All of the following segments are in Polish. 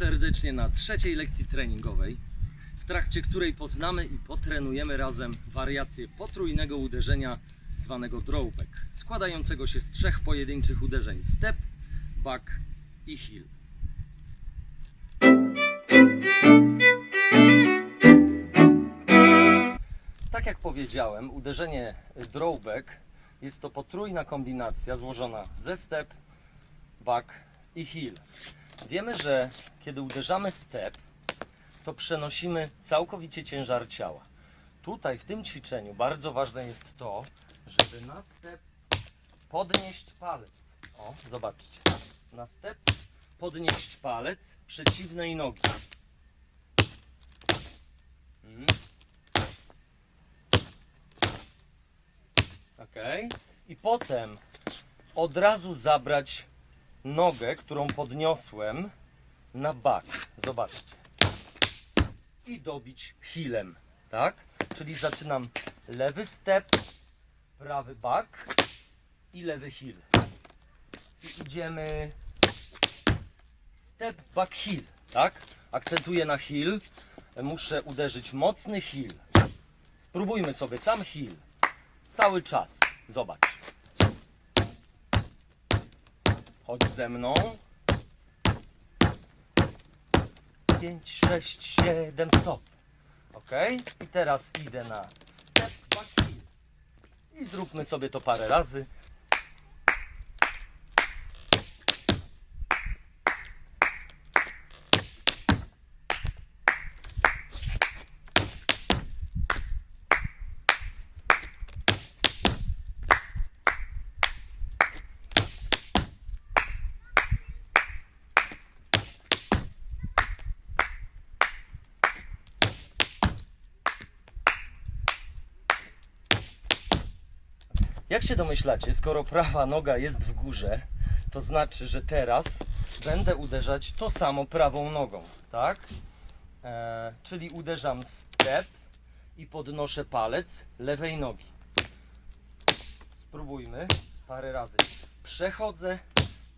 serdecznie na trzeciej lekcji treningowej, w trakcie której poznamy i potrenujemy razem wariację potrójnego uderzenia zwanego drawback, składającego się z trzech pojedynczych uderzeń step, back i heel. Tak jak powiedziałem, uderzenie drawback jest to potrójna kombinacja złożona ze step, back i heel. Wiemy, że kiedy uderzamy step, to przenosimy całkowicie ciężar ciała. Tutaj w tym ćwiczeniu bardzo ważne jest to, żeby na step podnieść palec. O, zobaczcie. Na step podnieść palec przeciwnej nogi. Mm. Ok. I potem od razu zabrać nogę, którą podniosłem na bak. Zobaczcie. I dobić heelem. Tak? Czyli zaczynam lewy step, prawy bak i lewy heel. I idziemy step, back, heel. Tak? Akcentuję na heel. Muszę uderzyć mocny heel. Spróbujmy sobie sam heel. Cały czas. Zobacz. Chodź ze mną. 5, 6, 7, stop. Ok? I teraz idę na step back heel. I zróbmy sobie to parę razy. Się domyślacie, skoro prawa noga jest w górze, to znaczy, że teraz będę uderzać to samo prawą nogą, tak? E, czyli uderzam step i podnoszę palec lewej nogi. Spróbujmy parę razy. Przechodzę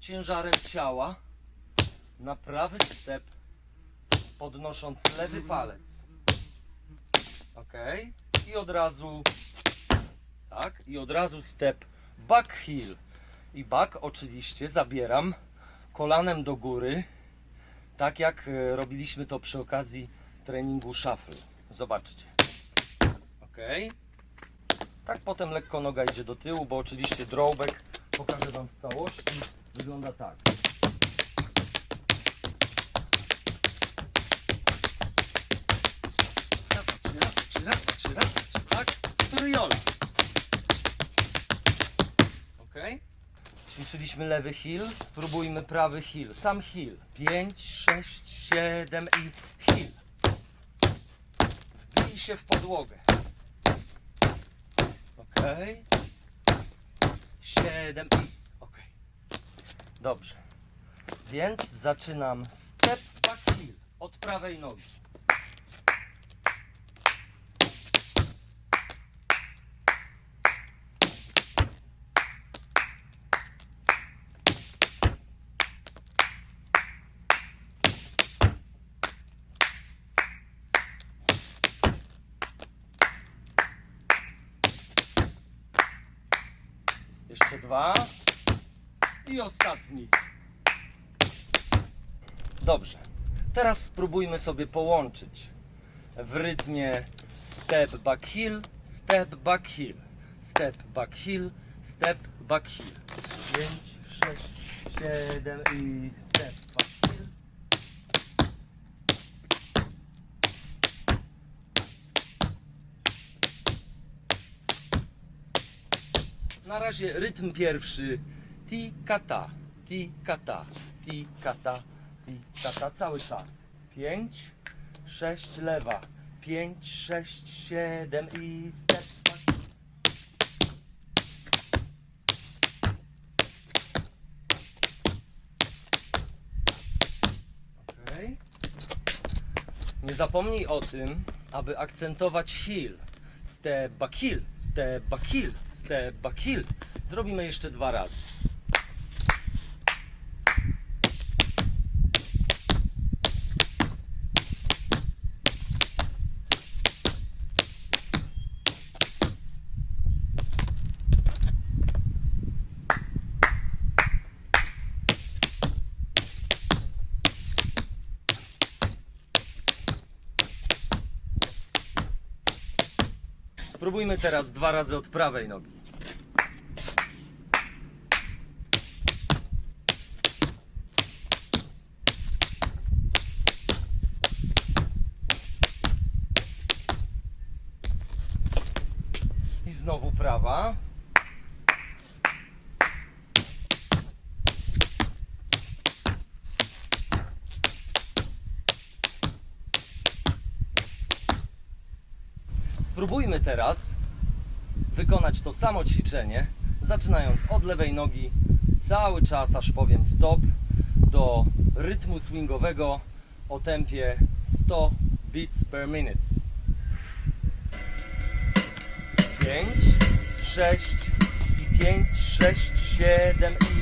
ciężarem ciała na prawy step, podnosząc lewy palec. Ok? I od razu tak? I od razu step back heel. I back oczywiście zabieram kolanem do góry, tak jak e, robiliśmy to przy okazji treningu shuffle. Zobaczcie. Ok. Tak potem lekko noga idzie do tyłu, bo oczywiście drawback pokażę Wam w całości. Wygląda tak. Raz, trzy, raz, trzy, raz, trzy, raz, tak? Trójola. Ćwiczyliśmy lewy heel, spróbujmy prawy heel. Sam heel. 5, 6, 7 i heel. Wbij się w podłogę. Ok. 7 i ok. Dobrze. Więc zaczynam step back heel od prawej nogi. Dwa. I ostatni. Dobrze. Teraz spróbujmy sobie połączyć w rytmie step back heel, step back heel, step back heel, step back heel. 5, 6, 7 i step back heel. Na razie rytm pierwszy ti kata, ti kata, ti kata, ti kata cały czas. 5, 6 lewa, 5, 6, 7 i step back. Okej. Nie zapomnij o tym, aby akcentować heel. Step back heel, step back heel, te back. Zrobimy jeszcze dwa razy. Spróbujmy teraz dwa razy od prawej nogi. Prawa. Spróbujmy teraz wykonać to samo ćwiczenie, zaczynając od lewej nogi, cały czas aż powiem stop, do rytmu swingowego o tempie 100 beats per minute. 5, 6 i 5, 6, 7 i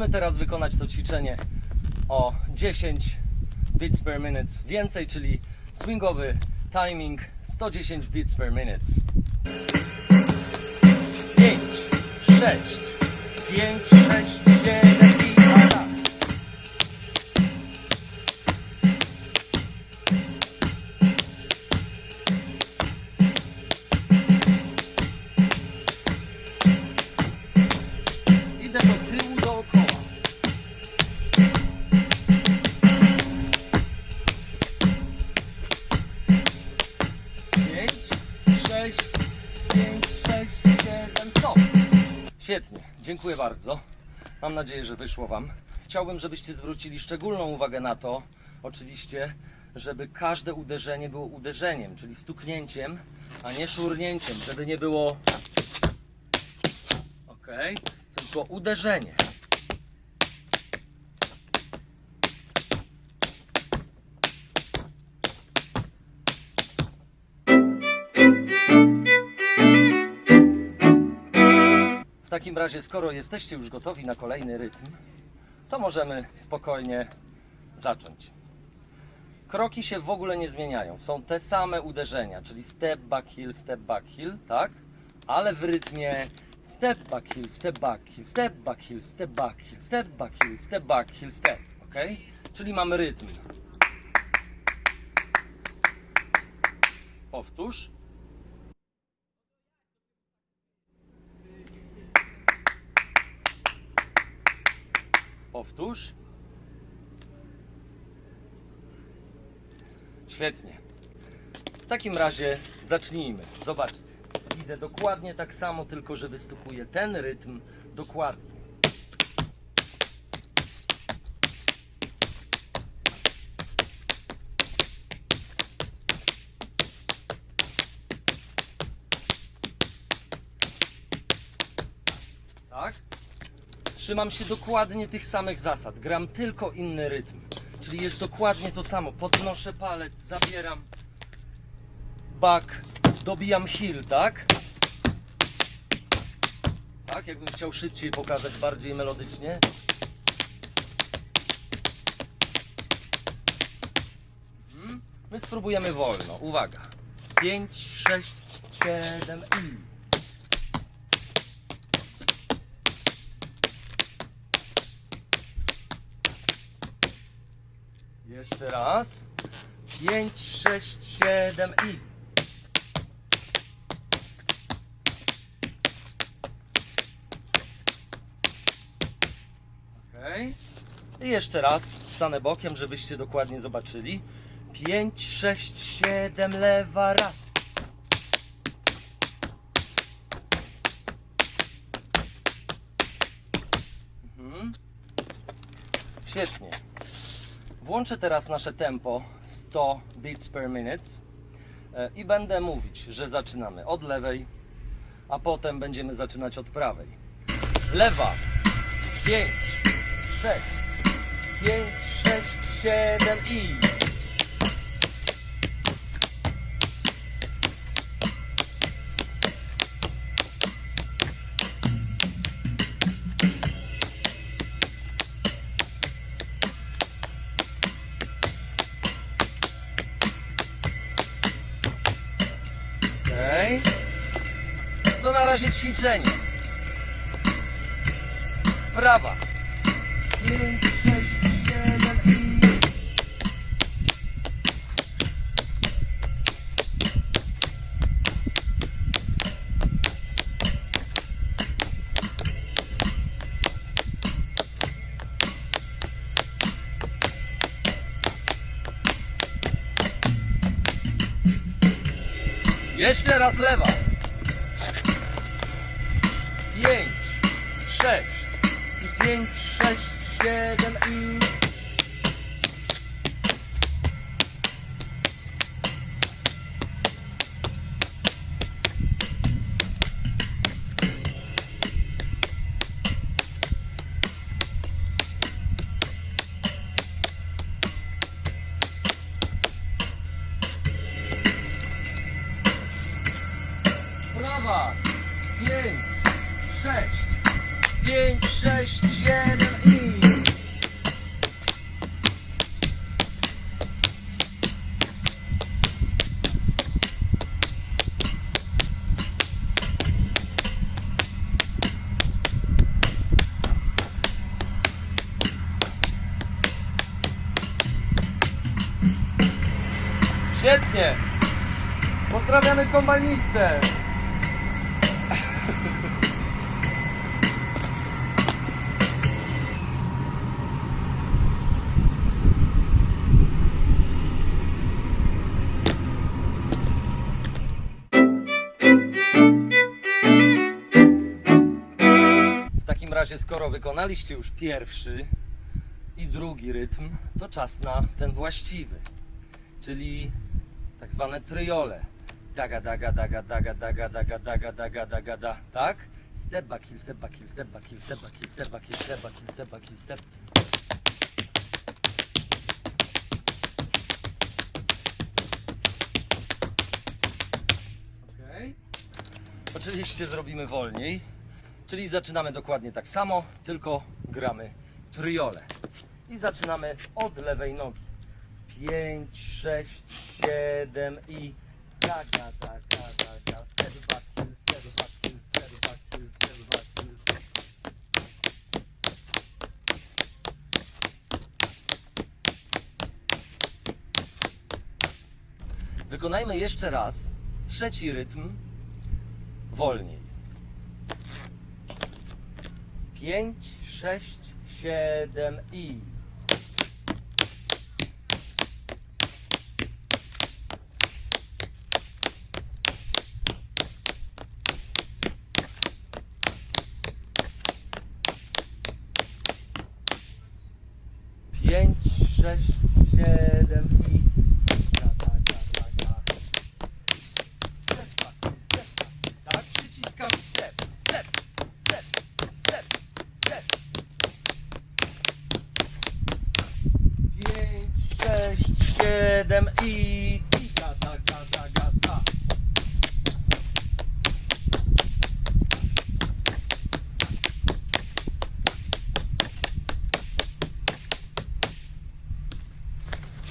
Spróbujmy teraz wykonać to ćwiczenie o 10 beats per minute więcej, czyli swingowy timing 110 beats per minute. 5, 6, 5, 6, dziękuję bardzo. Mam nadzieję, że wyszło Wam. Chciałbym, żebyście zwrócili szczególną uwagę na to, oczywiście, żeby każde uderzenie było uderzeniem, czyli stuknięciem, a nie szurnięciem, żeby nie było ok, tylko uderzenie. Takim razie, skoro jesteście już gotowi na kolejny rytm, to możemy spokojnie zacząć. Kroki się w ogóle nie zmieniają. Są te same uderzenia, czyli step back heel, step back heel, tak? Ale w rytmie step back heel, step back heel, step back heel, step back heel, step back heel, step back heel, step, ok? Czyli mamy rytm. Powtórz. Powtórz. Świetnie. W takim razie zacznijmy. Zobaczcie. Idę dokładnie tak samo, tylko że wystukuję ten rytm dokładnie. Trzymam się dokładnie tych samych zasad. Gram tylko inny rytm. Czyli jest dokładnie to samo. Podnoszę palec, zabieram back, dobijam heel, tak? Tak, jakbym chciał szybciej pokazać, bardziej melodycznie. Mhm. My spróbujemy wolno. Uwaga. 5, 6, 7 i. Jeszcze raz. 5, 6, 7 i. Ok. I jeszcze raz stanę bokiem, żebyście dokładnie zobaczyli. 5, 6, 7, lewa, raz. Włączę teraz nasze tempo 100 beats per minute e, i będę mówić, że zaczynamy od lewej, a potem będziemy zaczynać od prawej. Lewa 5, 6, 5, 6, 7 i ćwiczenie. Prawa. 5, 6, 7 i... Jeszcze raz lewa. Świetnie! Pozdrawiamy kombajnistę! W takim razie, skoro wykonaliście już pierwszy i drugi rytm, to czas na ten właściwy, czyli tak zwane tryole. Daga, daga, daga, daga, daga, daga, daga, daga, daga, da, tak? Step back, heel, step back, heel, step back, heel, step back, heel, step back, heel, step back, heel, step back, heel, step. Okej. Oczywiście zrobimy wolniej, czyli zaczynamy dokładnie tak samo, tylko gramy tryole. I zaczynamy od lewej nogi. 5, 6, 7 i taka, taka, taka, step back, heel, step back, heel, step back, heel, step back. Wykonajmy jeszcze raz trzeci rytm wolniej. 5, 6, 7 i 6, 7,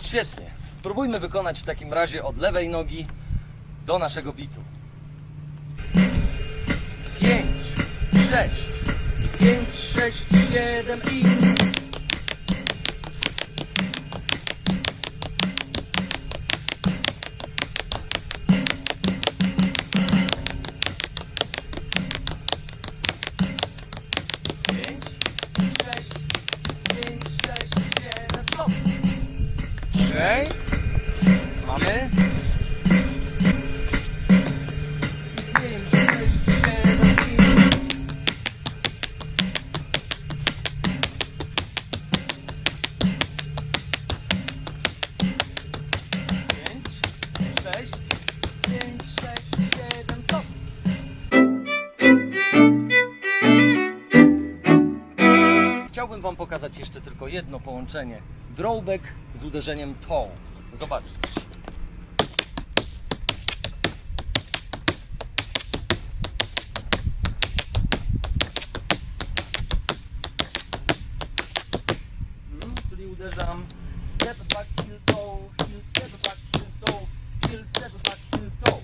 Świetnie. Spróbujmy wykonać w takim razie od lewej nogi do naszego bitu. 5, 6, 5, 6, 7 i... jedno połączenie. Drawback z uderzeniem toe. Zobaczcie. Mm, Czyli uderzam step back, heel toe, heel step back, heel toe, heel step back, heel toe,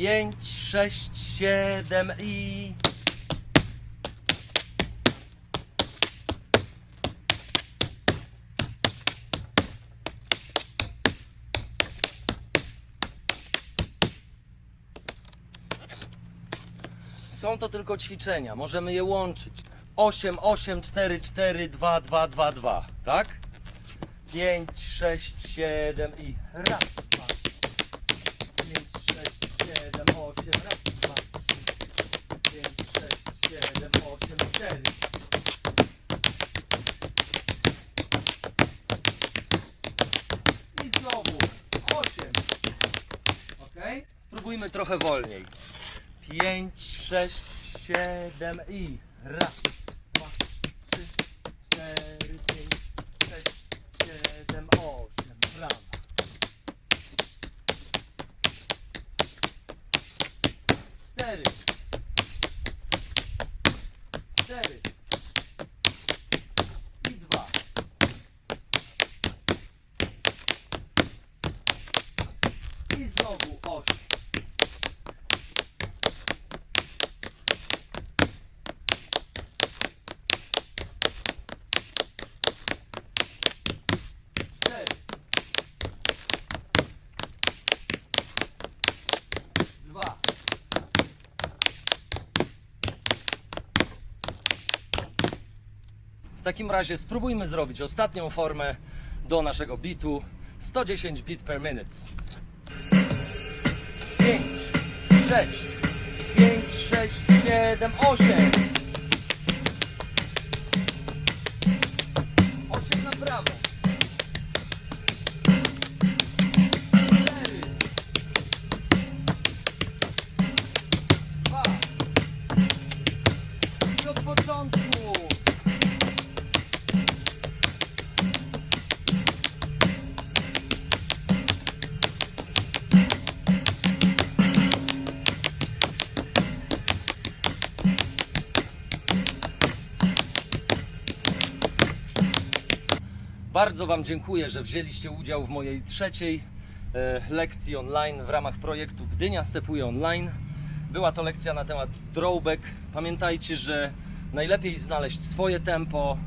5, 6, 7 i... Są to tylko ćwiczenia, możemy je łączyć. 8, 8, 4, 4, 2, 2, 2, 2, tak? 5, 6, 7 i raz, trochę wolniej. 5, 6, 7 i raz, dwa, trzy, cztery, pięć, sześć, siedem, osiem. Brawa. Cztery. Cztery. I dwa. I znowu osiem. Cztery. Dwa. W takim razie spróbujmy zrobić ostatnią formę do naszego bitu 110 bit per minute. 5, 6, 5, 6, 7, 8. 8 na prawo. 4. 2. I od początku. Bardzo Wam dziękuję, że wzięliście udział w mojej trzeciej e, lekcji online w ramach projektu Gdynia Stepuje Online. Była to lekcja na temat drawback. Pamiętajcie, że najlepiej znaleźć swoje tempo,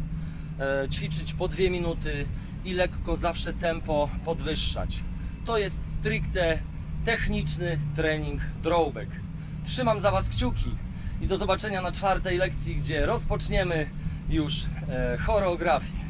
e, ćwiczyć po dwie minuty i lekko zawsze tempo podwyższać. To jest stricte techniczny trening drawback. Trzymam za Was kciuki i do zobaczenia na czwartej lekcji, gdzie rozpoczniemy już e, choreografię.